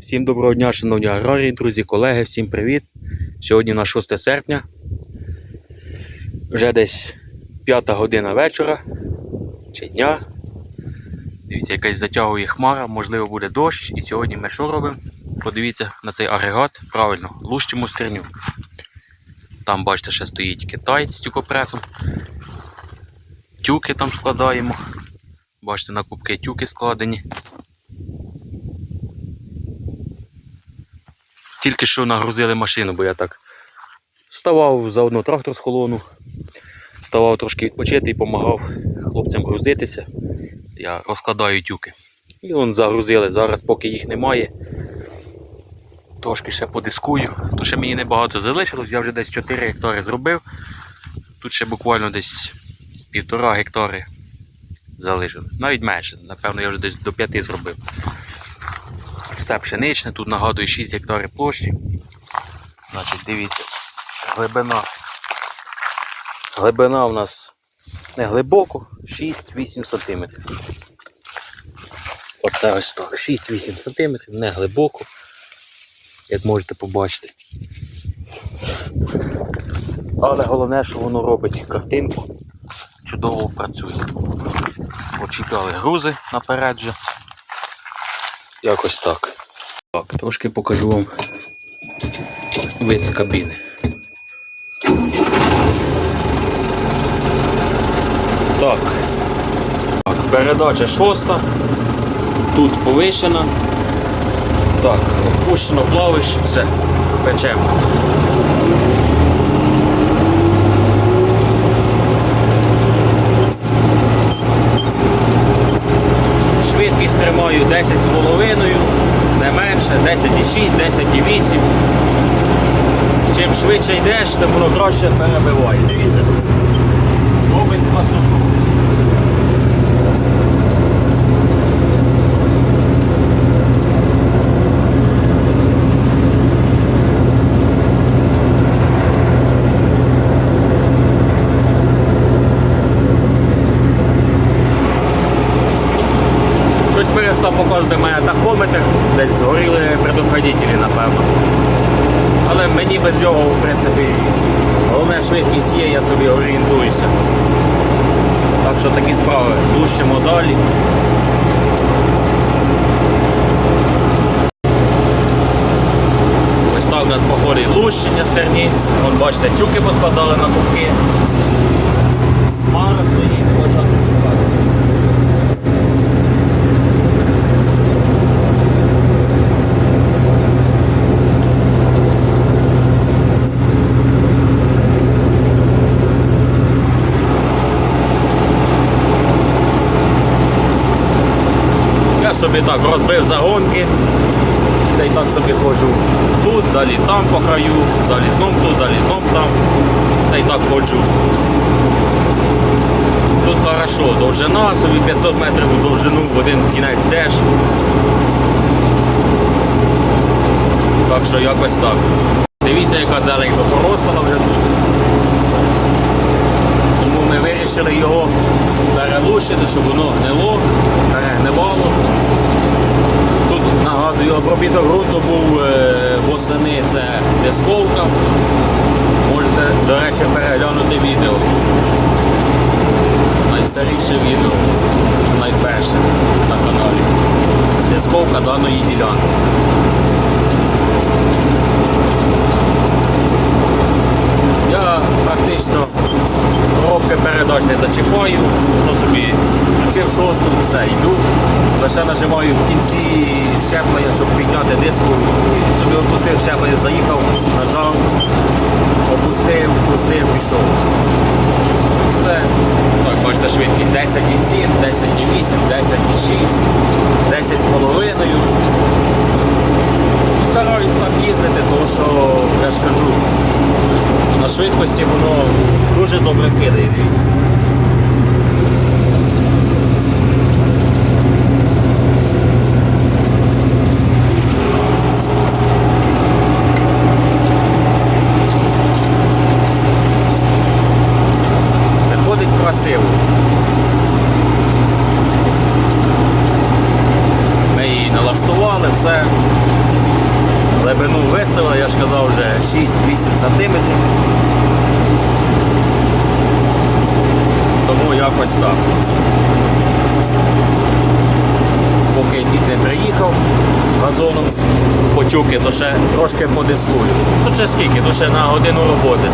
Всім доброго дня, шановні аграрії, друзі, колеги, всім привіт. Сьогодні на 6 серпня. Вже десь 5 година вечора чи дня. Дивіться, якась затягує хмара, можливо буде дощ. І сьогодні ми що робимо? Подивіться на цей агрегат. Правильно, лущимо стерню. Там, бачите, ще стоїть китаєць з тюкопресом. Тюки там складаємо. Бачите, на кубки тюки складені. Тільки що нагрузили машину, бо я так ставав заодно трактор з холону, ставав трошки відпочити і допомагав хлопцям грузитися. Я розкладаю тюки. І вон загрузили. Зараз, поки їх немає, трошки ще подискую. Тут ще мені небагато залишилось, я вже десь 4 гектари зробив. Тут ще буквально десь півтора гектари залишилось. Навіть менше, напевно, я вже десь до 5 зробив все пшеничне, тут нагадую 6 гектарів площі. Значить, дивіться, глибина. Глибина у нас не глибоко, 6-8 см. Оце ось так. 6-8 см, не глибоко, як можете побачити. Але головне, що воно робить картинку, чудово працює. Почіпляли грузи наперед же. Якось так. Так, трошки покажу вам вид з кабіни. Так. так. Передача шоста. Тут повишена. Так, опущено плавище, все, печемо. Швидкість тримаю 10,5, не менше, 10,6, 10,8. Чим тим воно краще перебиває. Дивіться. Робить красоту. Перестав показувати мене тахометр, десь згоріли предохранителі, напевно. Але мені без нього, в принципі, головне швидкість є, я собі орієнтуюся. Так що такі справи. Лущимо далі. Ось так у нас походить лущення стерні. Вон бачите, тюки поскладали на кубки. Мара стоїть, не часу чекати. Я собі так розбив загонки, та й так собі ходжу тут, далі там по краю, далі знов тут, далі знов там, та й так ходжу. Тут хорошо, довжина, собі 500 метрів у довжину, в один кінець йдеш. Так що якось так. Дивіться, яка зелень поростала вже тут. Тому ми вирішили його перелущити, щоб воно гнило, перегнивало. Тут нагадую, обробіток ґрунту був е, восени, це дисковка. Можете, до речі, переглянути відео. Найстаріше відео, найперше на каналі. Дисковка даної ділянки. Я практично не зачіпаю, що собі включив шосту, все, йду. Лише нажимаю в кінці щеплення, щоб підняти диску. Собі опустив щеплення, заїхав, нажав, опустив, пустив, пішов. Все. Так, бачите, швидкість 10,7, 10,8, 10,6, 10 з половиною. Стараюсь так їздити, тому що я ж швидкості воно дуже добре кидає. дивіться. Виходить красиво. Ми її налаштували, все. глибину виставили, я ж казав вже 6-8 см. Тому якось так. Поки дід не приїхав газоном по тюки, то ще трошки подискую. Тут ще скільки? Тут ще на годину роботи.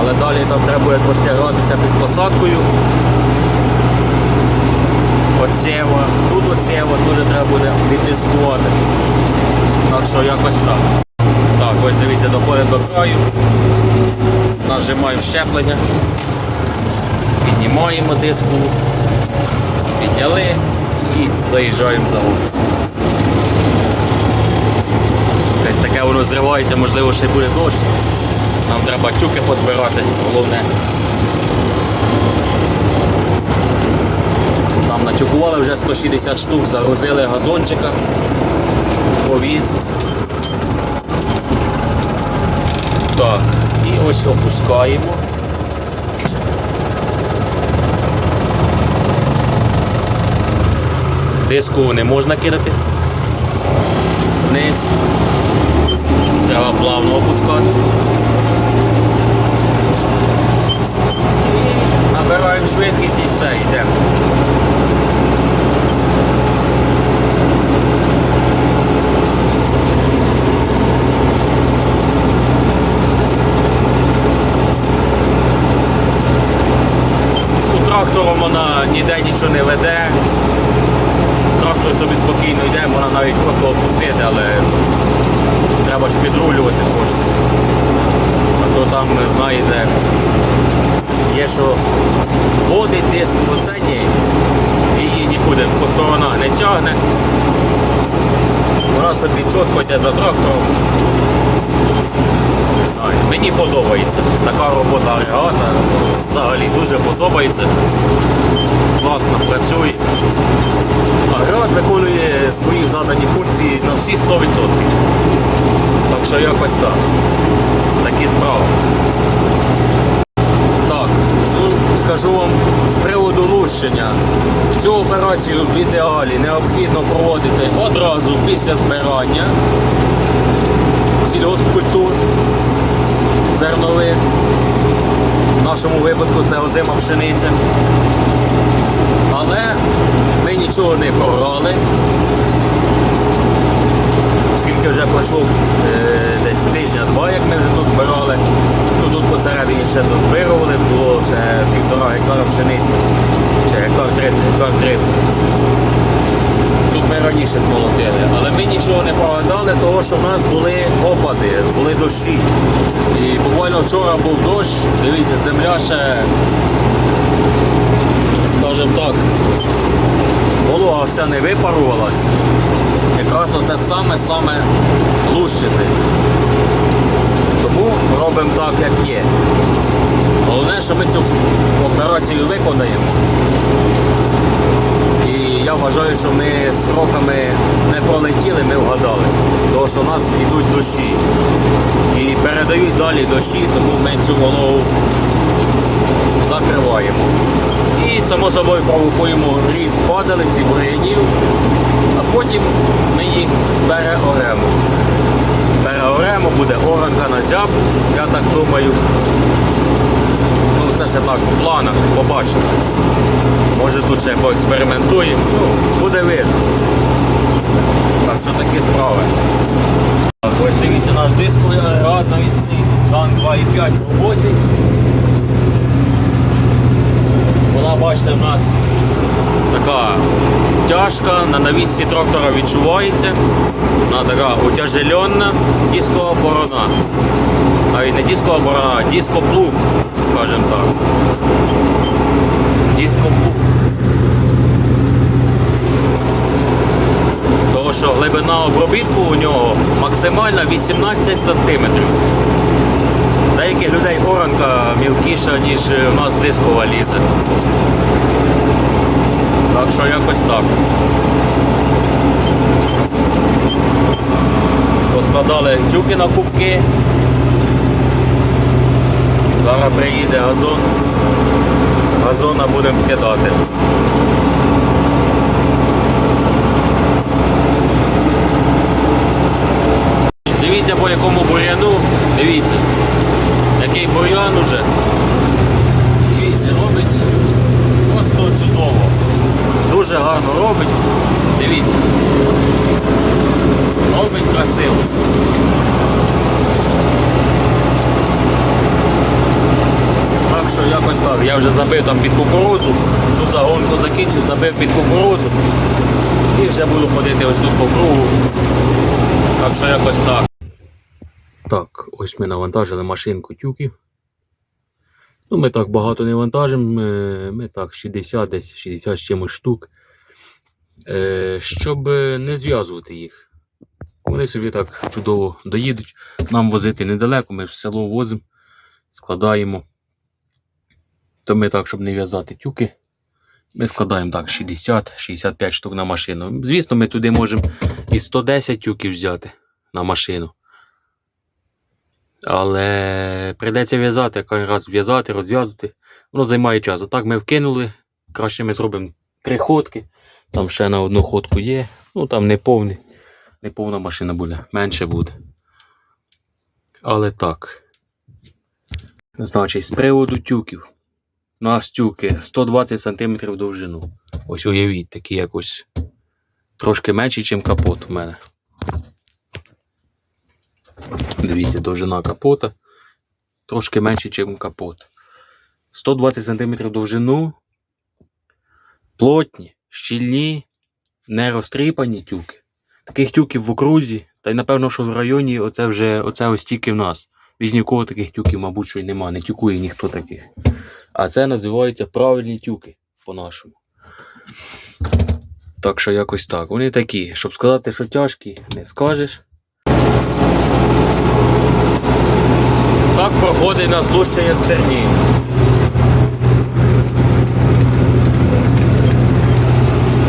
Але далі там треба буде трошки гратися під посадкою. Оцєва, тут оцєва, теж треба буде віддискувати. Так що якось так. Так, ось дивіться, доходить до краю. Нажимаємо щеплення. Піднімаємо диску. Підняли і заїжджаємо за год. Десь таке воно зривається, можливо, ще й буде дощ. Нам треба тюки позбирати, головне. Там натюкували вже 160 штук, загрузили газончика, повіз. Так, і ось опускаємо. Диску не можна кидати. Вниз. Треба плавно опускати. І набираємо швидкість і все, йдемо. Ну, Трактором вона ніде нічого не веде. Трактор собі спокійно йде, можна навіть просто опустити, але треба ж підрулювати кошти. Там, знаєте, є що водить диск, оце ні. Її нікуди по сторонах не тягне. Вона собі чітко йде за трактором. Мені подобається. Така робота агрегата. Взагалі дуже подобається. Класно працює. Агрегат виконує свої задані функції на всі 100%. Так що якось так. Такі справи. Так, ну, скажу вам з приводу лущення. Цю операцію в ідеалі необхідно проводити одразу після збирання сільгоспкультур зернових. В нашому випадку це озима пшениця. Але ми нічого не програли. Ще дозбирували, було ще півтора гектара пшениці. Чи гектар 30, гектар 30. Тут ми раніше змолотили, але ми нічого не прогадали, тому що в нас були опади, були дощі. І буквально вчора був дощ, дивіться, земля ще, скажімо так, волога вся не випарувалась. Якраз оце саме-саме лущити. Тому робимо так, як є. Головне, що ми цю операцію виконаємо. І я вважаю, що ми з сроками не пролетіли, ми вгадали. Тому що у нас йдуть дощі. І передають далі дощі, тому ми цю голову закриваємо. І само собою провокуємо ріст падалиці, бур'янів, а потім ми їх переоремо. Переоремо, буде оранка на зяб, я так думаю. Ну, це ще так, в планах, побачимо. Може тут ще поекспериментуємо. Ну, буде видно. Так що такі справи. Так, ось дивіться наш дисковий агрегат навісний. Дан 2,5 в роботі. Вона, бачите, в нас така тяжка, на навісці трактора відчувається. Вона така утяжельона дискова борона. Навіть не дискова борона, а дископлуг, скажімо так. Дископлуг. Тому що глибина обробітку у нього максимальна 18 см. Деяких людей оранка мілкіша, ніж у нас дискова лізе. Так що якось так. Поскладали тюки на кубки. Зараз приїде газон. Газона будемо кидати. Дивіться по якому забив там під кукурузу, ту загонку закінчив, забив під кукурузу. І вже буду ходити ось тут по кругу. Так що якось так. Так, ось ми навантажили машинку тюків. Ну, ми так багато не вантажимо, ми, ми так 60, десь 60 з чимось штук. Е, щоб не зв'язувати їх. Вони собі так чудово доїдуть. Нам возити недалеко, ми ж в село возимо, складаємо. То ми так, щоб не в'язати тюки, ми складаємо так 60-65 штук на машину. Звісно, ми туди можемо і 110 тюків взяти на машину. Але прийдеться в'язати, раз в'язати, розв'язувати. Воно займає час. А так ми вкинули. Краще ми зробимо три ходки. Там ще на одну ходку є. Ну там не повний. Не машина буде, менше буде. Але так. Значить, з приводу тюків. У нас тюки 120 см довжину. Ось уявіть, такі якось трошки менші, ніж капот у мене. Дивіться, довжина капота. Трошки менше, ніж капот. 120 см довжину. Плотні, щільні, не розтріпані тюки. Таких тюків в окрузі, та й напевно, що в районі оце вже оце ось тільки в нас. Від нікого таких тюків, мабуть, що й нема, не тюкує ніхто таких. А це називається правильні тюки по-нашому. Так що якось так. Вони такі, щоб сказати, що тяжкі, не скажеш. Так проходить на злущення стерні.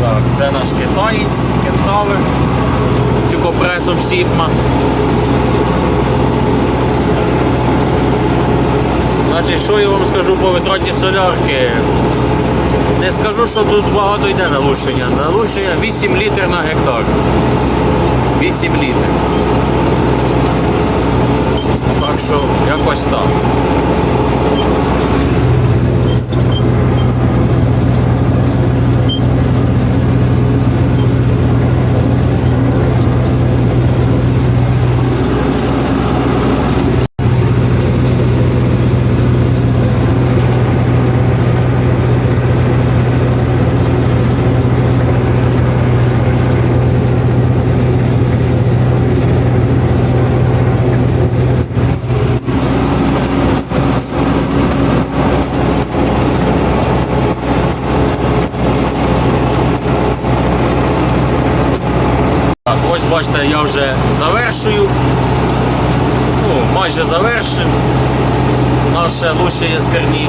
Так, це наш китаєць, кентавр з тюкопресом Сігма. Значить, що я вам скажу по витраті солярки? Не скажу, що тут багато йде налущення. Налущення 8 літрів на гектар. 8 літрів. Так що якось так. Так, ось бачите, я вже завершую. Ну, майже завершив. Наше лущення стерні.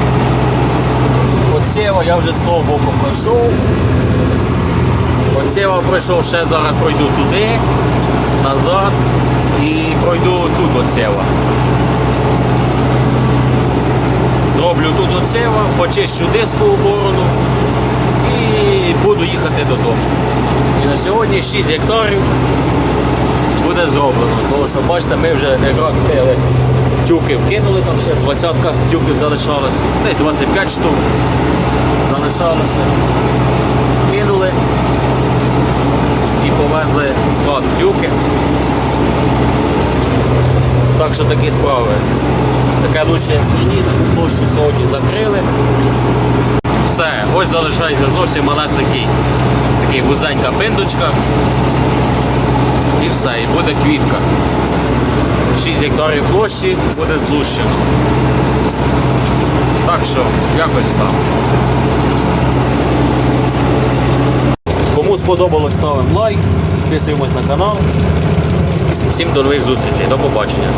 Оцева я вже з того боку пройшов. Оцева пройшов, ще зараз пройду туди, назад і пройду тут оцева. Зроблю тут оцева, почищу дискову борону і буду додому. І на сьогодні 6 гектарів буде зроблено. Тому що бачите, ми вже якраз встигли тюки вкинули, там ще 20 тюків залишалось, десь 25 штук залишалося. Кинули і повезли склад тюки. Так що такі справи. Таке лучше таку площу сьогодні закрили. Все, ось залишається зовсім малесенький такий вузенька пиндочка. І все, і буде квітка. 6 гектарів площі буде з лущем. Так що, якось так. Кому сподобалось, ставимо лайк, підписуємось на канал. Всім до нових зустрічей, до побачення.